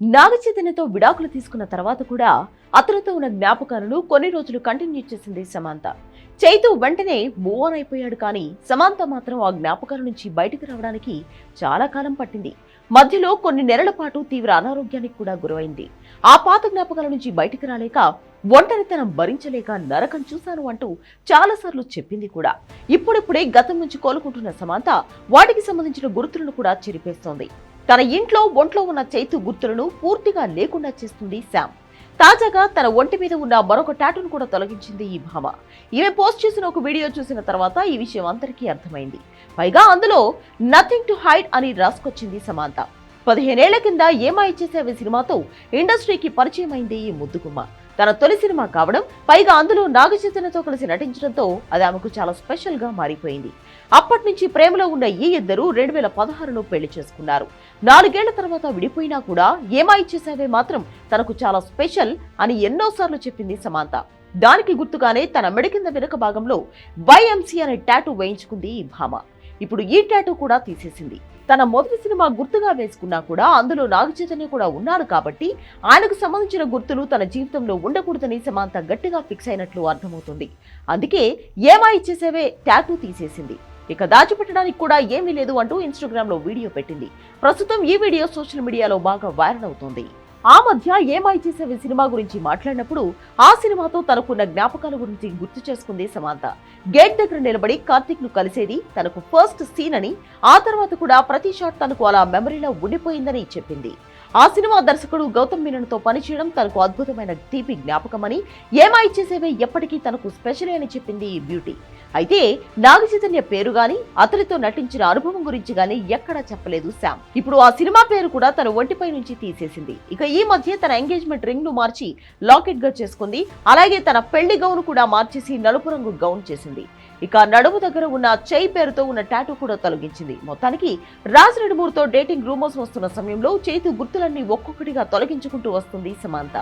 నాగచైతన్యతో విడాకులు తీసుకున్న తర్వాత కూడా అతనితో ఉన్న జ్ఞాపకాలను కొన్ని రోజులు కంటిన్యూ చేసింది సమాంత. చైతు వెంటనే మూవ్ ఆన్ అయిపోయాడు కానీ సమాంత మాత్రం ఆ జ్ఞాపకాల నుంచి బయటకు రావడానికి చాలా కాలం పట్టింది. మధ్యలో కొన్ని నెలల పాటు తీవ్ర అనారోగ్యానికి కూడా గురైంది ఆ పాత జ్ఞాపకాల నుంచి బయటకు రాలేక ఒంటరితనం భరించలేక నరకం చూశాను అంటూ చాలాసార్లు చెప్పింది కూడా. ఇప్పుడిప్పుడే గతం నుంచి కోలుకుంటున్న సమాంత వాటికి సంబంధించిన గుర్తులను కూడా చెరిపేస్తోంది. తన ఇంట్లో ఒంట్లో ఉన్న చైతు గుర్తులను పూర్తిగా లేకుండా చేస్తుంది శామ్. తాజాగా తన ఒంటి మీద ఉన్న మరొక టాటూను కూడా తొలగించింది ఈ భామ. ఈమె పోస్ట్ చేసిన ఒక వీడియో చూసిన తర్వాత ఈ విషయం అందరికీ అర్థమైంది. పైగా అందులో నథింగ్ టు హైడ్ అని రాసుకొచ్చింది సమాంత. పదిహేనేళ్ళ కింద ఏమాయి చేసేవి సినిమాతో ఇండస్ట్రీకి పరిచయం అయింది ఈ ముద్దుగుమ్మ. తన తొలి సినిమా కావడం పైగా అందులో నాగచైతన్యతో కలిసి నటించడంతో అది ఆమెకు చాలా స్పెషల్గా మారిపోయింది. అప్పటి నుంచి ప్రేమలో ఉన్న ఈ ఇద్దరు రెండు వేల పదహారులో పెళ్ళి చేసుకున్నారు. నాలుగేళ్ళ తర్వాత విడిపోయినా కూడా ఏమా ఇచ్చేసావే మాత్రం తనకు చాలా స్పెషల్ అని ఎన్నోసార్లు చెప్పింది సమాంత. దానికి గుర్తుగానే తన మెడ కింద వెనుక భాగంలో వైఎంసీ అనే టాటూ వేయించుకుంది ఈ భామ. ఇప్పుడు ఈ టాటూ కూడా తీసేసింది. తన మొదటి సినిమా గుర్తుగా వేసుకున్నా కూడా అందులో నాగ చైతన్య కూడా ఉన్నారు కాబట్టి ఆయనకు సంబంధించిన గుర్తులు తన జీవితంలో ఉండకూడదని సమాంత గట్టిగా ఫిక్స్ అయినట్లు అర్థమవుతుంది. అందుకే ఏమా ఇచ్చేసేవే టాటూ తీసేసింది. ఇక దాచిపెట్టడానికి కూడా ఏమీ లేదు అంటూ ఇన్స్టాగ్రామ్లో వీడియో పెట్టింది. ప్రస్తుతం ఈ వీడియో సోషల్ మీడియాలో బాగా వైరల్ అవుతోంది. ఆ మధ్య ఏమై చేసేవి సినిమా గురించి మాట్లాడినప్పుడు ఆ సినిమాతో తనకున్న జ్ఞాపకాల గురించి గుర్తు చేసుకుంది సమాంత. గేట్ దగ్గర నిలబడి కార్తిక్ను కలిసేది తనకు ఫస్ట్ సీన్ అని ఆ తర్వాత కూడా ప్రతి షాట్ తనకు అలా మెమరీలో ఉండిపోయిందని చెప్పింది. ఆ సినిమా దర్శకుడు గౌతమ్ మీనన్తో పనిచేయడం తనకు అద్భుతమైన తీపి జ్ఞాపకమని ఏమై చేసేవే ఎప్పటికీ తనకు స్పెషల్ అని చెప్పింది ఈ బ్యూటీ. అయితే నాగచైతన్య పేరు గాని అతనితో నటించిన అనుభవం గురించి గాని ఎక్కడా చెప్పలేదు శామ్. ఇప్పుడు ఆ సినిమా పేరు కూడా తన ఒంటిపై నుంచి తీసేసింది. ఇక ఈ మధ్య తన ఎంగేజ్మెంట్ రింగ్ను మార్చి లాకెట్గా చేసుకుంది. అలాగే తన పెళ్ళి గౌన్ కూడా మార్చేసి నలుపు రంగు గౌన్ చేసింది. ఇక నడుము దగ్గర ఉన్న చై పేరుతో ఉన్న టాటూ కూడా తొలగించింది. మొత్తానికి రాజ్ రెడ్మూర్తో డేటింగ్ రూమర్స్ వస్తున్న సమయంలో చేతు గుర్తులన్నీ ఒక్కొక్కటిగా తొలగించుకుంటూ వస్తుంది సమాంత.